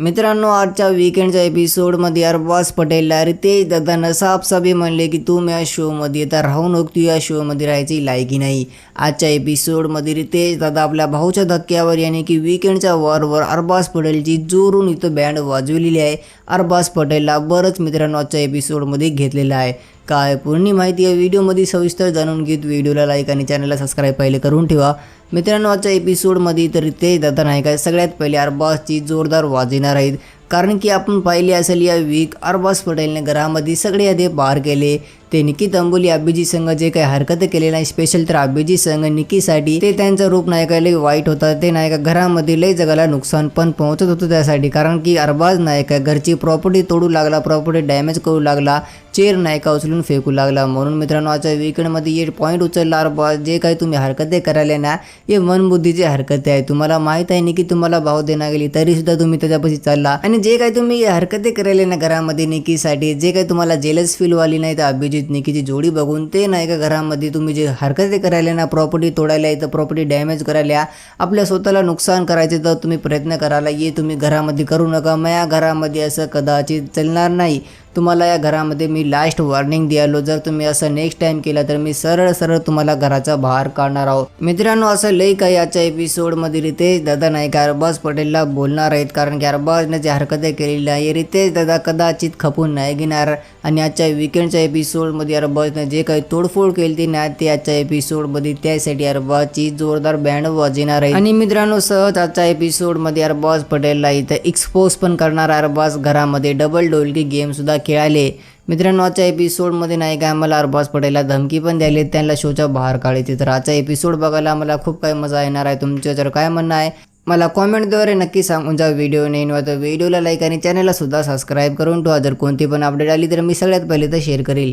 मित्रांनो आजच्या वीकेंडच्या एपिसोडमध्ये अरबाज पटेलला रितेश दादानं साफसाफी म्हणले की तू या शोमध्ये तर राहू नको तू या शोमध्ये राहायची लायकी नाही. आजच्या एपिसोडमध्ये रितेश दादा आपल्या भाऊच्या धक्क्यावर याने की वीकेंडच्या वॉरवर अरबाज पटेलची जोरून इथं बँड वाजवलेली आहे. अरबाज पटेलला बरंच मित्रांनो आजच्या एपिसोडमध्ये घेतलेलं आहे. काय पूर्ण माहिती या व्हिडिओमध्ये सविस्तर जाणून घेत व्हिडिओला लाईक आणि चॅनलला सबस्क्राईब पहिले करून ठेवा. मित्रांनो आजच्या एपिसोडमध्ये तरी ते दादा नाही काय सगळ्यात पहिले अरबाजची जोरदार वाजविणार आहेत. कारण की आपण पाहिले असेल या वीक अरबाज पटेलने घरामध्ये सगळे आधी पार केले. ते निकी तंबोली अभिजी संघ जे काही हरकत केले नाही स्पेशल तर अभिजी संघ निकीसाठी. ते त्यांचं रूप नायका लय वाईट होतं. ते नायका घरामध्ये लई जगाला नुकसान पण पोहोचत होतं त्यासाठी. कारण की अरबाज नायका घरची प्रॉपर्टी तोडू लागला प्रॉपर्टी डॅमेज करू लागला चेअर नायका उचलून फेकू लागला. म्हणून मित्रांनो आजच्या विकेंडमध्ये ये पॉईंट उचलला अरबाज. जे काही तुम्ही हरकते करायला ना हे मनबुद्धीची हरकते आहे. तुम्हाला माहीत आहे ना की तुम्हाला भाव देणार गेली तरी सुद्धा तुम्ही त्याच्यापाशी चालला. आणि जे काही तुम्ही हरकते करायला ना घरामध्ये निकीसाठी जे काही तुम्हाला जेलस फील वाली नाही तर अभिजित निकीची जोडी बघून ते नाही का घरामध्ये तुम्ही जे हरकती करायला ना प्रॉपर्टी तोडायला तर प्रॉपर्टी डॅमेज करायला आपल्या स्वतःला नुकसान करायचे तर तुम्ही प्रयत्न करायला ये तुम्ही घरामध्ये करू नका. मग या घरामध्ये असं कदाचित चालणार नाही. तुम्हाला या घरामध्ये मी लास्ट वॉर्निंग द्यालो. जर तुम्ही असं नेक्स्ट टाइम केलं तर मी सरळ सरळ तुम्हाला घराचा बाहेर काढणार आहोत. मित्रांनो असं लई काही याच्या एपिसोडमध्ये रितेश दादा नाही का अरबाज पटेलला बोलणार आहेत. कारण की अरबाजने जे हरकती केलेली आहे रितेश दादा कदाचित खपून नाही घेणार. आणि आजच्या विकेंडच्या एपिसोडमध्ये अरबाजने जे काही तोडफोड केली ती ना ते आजच्या एपिसोडमध्ये त्यासाठी अरबाजची जोरदार बँड वाजवणार आहे आणि मित्रांनो सहज आजच्या एपिसोडमध्ये अरबाज पटेलला इथं एक्सपोज पण करणार अरबाज. घरामध्ये डबल डोलकी गेम सुद्धा खेळाले मित्रांनो आजच्या एपिसोडमध्ये नाही काय आम्हाला अरबाज पटेलला धमकी पण द्यायली. त्यांना शोच्या बाहेर काढायचे. तर आजचा एपिसोड बघायला आम्हाला खूप काही मजा येणार आहे. तुमचं जर काय म्हणणं आहे मला कॉमेंटद्वारे नक्की सांगून जा व्हिडिओ नाही तर व्हिडिओला लाईक आणि चॅनलला सुद्धा सबस्क्राईब करून ठेवा. जर कोणती पण अपडेट आली तर मी सगळ्यात पहिले तर शेअर करेल.